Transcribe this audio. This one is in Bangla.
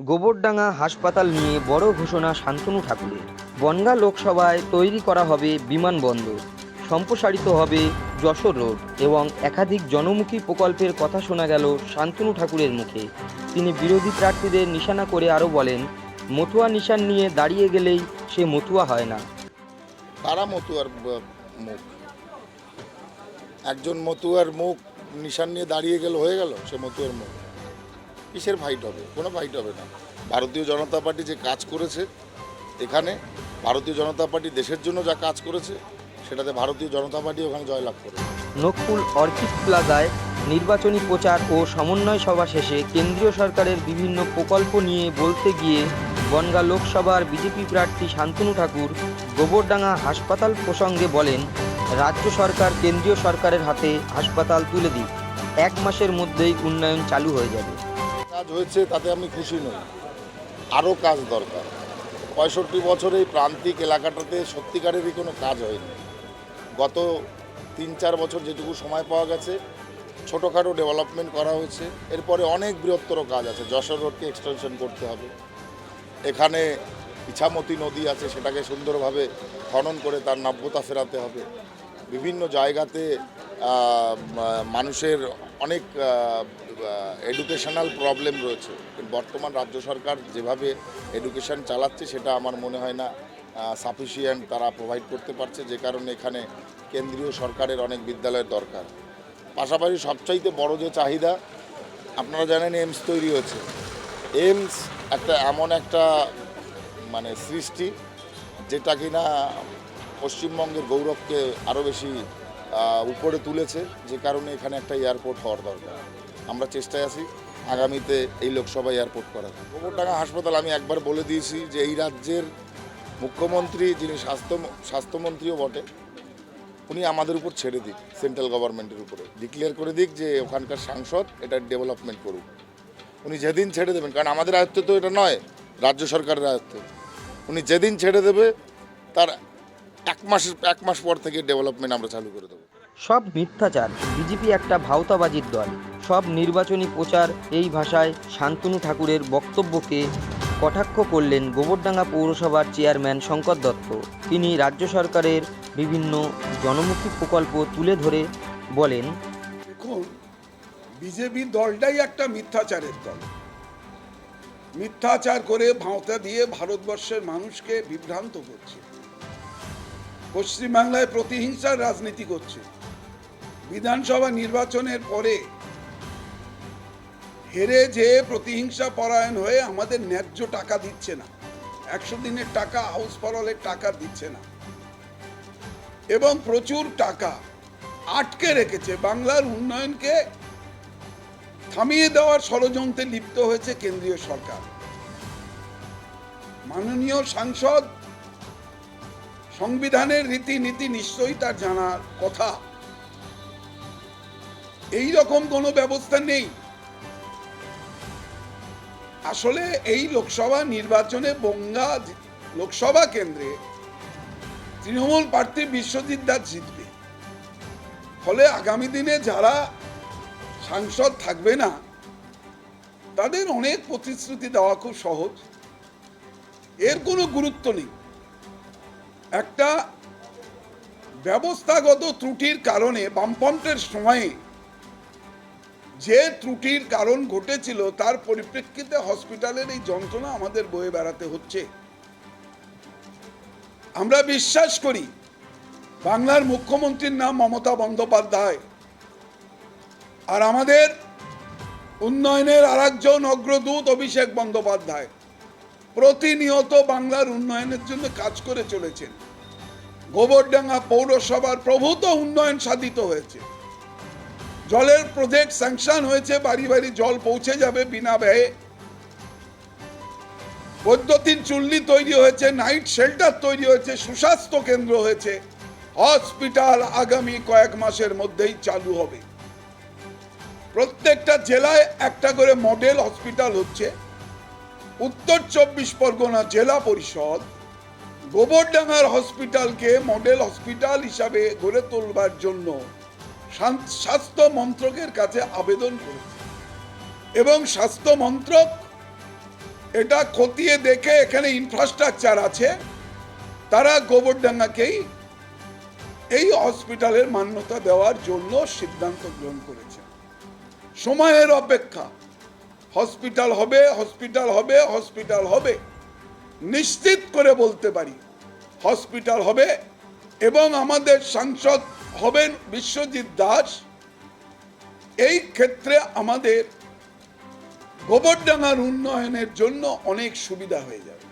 গোবরডাঙ্গা হাসপাতাল নিয়ে বড় ঘোষণা শান্তনু ঠাকুরের। বনগা লোকসভায় তৈরি করা হবে বিমানবন্দর। সম্প্রসারিত হবে যশোর রোড এবং একাধিক জনমুখী প্রকল্পের কথা শোনা গেল শান্তনু ঠাকুরের মুখে। তিনি বিরোধী প্রার্থীদের নিশানা করে আরও বলেন, মতুয়া নিশান নিয়ে দাঁড়িয়ে গেলেই সে মতুয়া হয় না। তারা মতুয়ার মুখ। একজন মতুয়ার মুখ নিশান নিয়ে দাঁড়িয়ে গেল, হয়ে গেল, সে মতুয়ার মুখ। কিসের ফাইট হবে? কোনো ফাইট হবে না। ভারতীয় জনতা পার্টি যে কাজ করেছে এখানে, ভারতীয় জনতা পার্টি দেশের জন্য যা কাজ করেছে, সেটাতে ভারতীয় জনতা পার্টি ওখানে জয়লাভ করে নকপুল অর্কিড প্লাজায় নির্বাচনী প্রচার ও সমন্বয় সভা শেষে কেন্দ্রীয় সরকারের বিভিন্ন প্রকল্প নিয়ে বলতে গিয়ে বনগা লোকসভার বিজেপি প্রার্থী শান্তনু ঠাকুর গোবরডাঙ্গা হাসপাতাল প্রসঙ্গে বলেন, রাজ্য সরকার কেন্দ্রীয় সরকারের হাতে হাসপাতাল তুলে দিক। এক মাসের মধ্যেই উন্নয়ন চালু হয়ে যাবে। কাজ হয়েছে, তাতে আমি খুশি নই। আরও কাজ দরকার। পঁয়ষট্টি বছরে এই প্রান্তিক এলাকাটাতে সত্যিকারেরই কোনো কাজ হয়নি। গত তিন চার বছর যেটুকু সময় পাওয়া গেছে, ছোটোখাটো ডেভেলপমেন্ট করা হয়েছে। এরপরে অনেক বৃহত্তর কাজ আছে। যশোর রোডকে এক্সটেনশন করতে হবে। এখানে ইছামতি নদী আছে, সেটাকে সুন্দরভাবে খনন করে তার নাব্যতা ফেরাতে হবে। বিভিন্ন জায়গাতে মানুষের অনেক এডুকেশনাল প্রবলেম রয়েছে। বর্তমান রাজ্য সরকার যেভাবে এডুকেশন চালাচ্ছে সেটা আমার মনে হয় না সাফিসিয়েন্ট তারা প্রোভাইড করতে পারছে, যে কারণে এখানে কেন্দ্রীয় সরকারের অনেক বিদ্যালয়ের দরকার। পাশাপাশি সবচাইতে বড় যে চাহিদা, আপনারা জানেন এইমস তৈরি হয়েছে। এইমস একটা এমন একটা মানে সৃষ্টি, যেটা কিনা পশ্চিমবঙ্গের গৌরবকে আরও বেশি উপরে তুলেছে, যে কারণে এখানে একটা এয়ারপোর্ট হওয়ার দরকার। আমরা চেষ্টায় আছি আগামীতে এই লোকসভা এয়ারপোর্ট করার। গোবরডাঙ্গা হাসপাতাল আমি একবার বলে দিয়েছি যে এই রাজ্যের মুখ্যমন্ত্রী যিনি স্বাস্থ্য, স্বাস্থ্যমন্ত্রীও বটে, উনি আমাদের উপর ছেড়ে দিক সেন্ট্রাল গভর্নমেন্টের উপরে। ডিক্লেয়ার করে দিক যে ওখানকার সাংসদ এটা ডেভেলপমেন্ট করুক। উনি যেদিন ছেড়ে দেবেন, কারণ আমাদের আয়ত্তে তো এটা নয়, রাজ্য সরকারের আয়ত্তে। উনি যেদিন ছেড়ে দেবে, তার এক মাসের এক মাস পর থেকে ডেভেলপমেন্ট আমরা চালু করে দেবো। সব মিথ্যাচার বিজেপি একটা ভাওতাবাজির দল। সব নির্বাচনী প্রচার এই ভাষায় শান্তনু ঠাকুরের বক্তব্যকে কটাক্ষ করলেন গোবরডাঙ্গা পৌরসভার চেয়ারম্যান শঙ্কর দত্ত। তিনি রাজ্য সরকারের বিভিন্ন জনমুখী প্রকল্প তুলে ধরে বলেন দেখুন বিজেপি দলটাই একটা মিথ্যাচারের দল। মিথ্যাচার করে ভাঁওতা দিয়ে ভারতবর্ষের মানুষকে বিভ্রান্ত করছে। পশ্চিমবাংলায় প্রতিহিংসার রাজনীতি করছে। বিধানসভা নির্বাচনের পরে হেরে যে প্রতিহিংসা পরায়ণ হয়ে আমাদের ন্যায্য টাকা দিচ্ছে না। একশো দিনের টাকা, হাউস ফরলের টাকা দিচ্ছে না। এবং প্রচুর টাকা আটকে রেখেছে। বাংলার উন্নয়নকে থামিয়ে দেওয়ার ষড়যন্ত্রে লিপ্ত হয়েছে কেন্দ্রীয় সরকার। মাননীয় সাংসদ সংবিধানের রীতিনীতি নিশ্চয়ই তার জানার কথা। এই রকম কোনো ব্যবস্থা নেই। আসলে এই লোকসভা নির্বাচনে বঙ্গা লোকসভা কেন্দ্রে তৃণমূল প্রার্থী বিশ্বজিৎ দাস জিতবে। ফলে আগামী দিনে যারা সাংসদ থাকবে না, তাদের অনেক প্রতিশ্রুতি দেওয়া খুব সহজ। এর কোনো গুরুত্ব নেই। একটা ব্যবস্থাগত ত্রুটির কারণে বামপন্থের সময়ে যে ত্রুটির কারণ ঘটেছিল, তার পরিপ্রেক্ষিতে হসপিটালের এই যন্ত্রণা আমাদের বয়ে বেড়াতে হচ্ছে। আমরা বিশ্বাস করি, বাংলার মুখ্যমন্ত্রীর নাম মমতা বন্দ্যোপাধ্যায়। আর আমাদের উন্নয়নের আরেকজন অগ্রদূত অভিষেক বন্দ্যোপাধ্যায়। প্রতিনিয়ত বাংলার উন্নয়নের জন্য কাজ করে চলেছেন। গোবরডাঙ্গা পৌরসভার প্রভূত উন্নয়ন সাধিত হয়েছে। জলের প্রজেক্ট স্যাংশন হয়েছে, বাড়ি বাড়ি জল পৌঁছে যাবে বিনা ব্যয়ে। বৈদ্যুতিন চুল্লি তৈরি হয়েছে নাইট শেল্টার তৈরি হয়েছে, সুস্বাস্থ্য কেন্দ্র হয়েছে। হসপিটাল আগামী কয়েক মাসের মধ্যেই চালু হবে। প্রত্যেকটা জেলায় একটা করে মডেল হসপিটাল হচ্ছে। উত্তর চব্বিশ পরগনা জেলা পরিষদ গোবরডাঙ্গার হসপিটালকে মডেল হসপিটাল হিসাবে গড়ে তোলবার জন্য স্বাস্থ্য মন্ত্রকের কাছে আবেদন করেছে। এবং স্বাস্থ্য মন্ত্রক এটা খতিয়ে দেখে এখানে ইনফ্রাস্ট্রাকচার আছে, তারা গোবরডাঙ্গাকেই এই হসপিটালের মান্যতা দেওয়ার জন্য সিদ্ধান্ত গ্রহণ করেছে। সময়ের অপেক্ষা। হসপিটাল হবে হসপিটাল হবে হসপিটাল হবে। নিশ্চিত করে বলতে পারি, হসপিটাল হবে এবং আমাদের সাংসদ হবেন বিশ্বজিৎ দাস। এই ক্ষেত্রে আমাদের গোবরডাঙার উন্নয়নের জন্য অনেক সুবিধা হয়ে যাবে।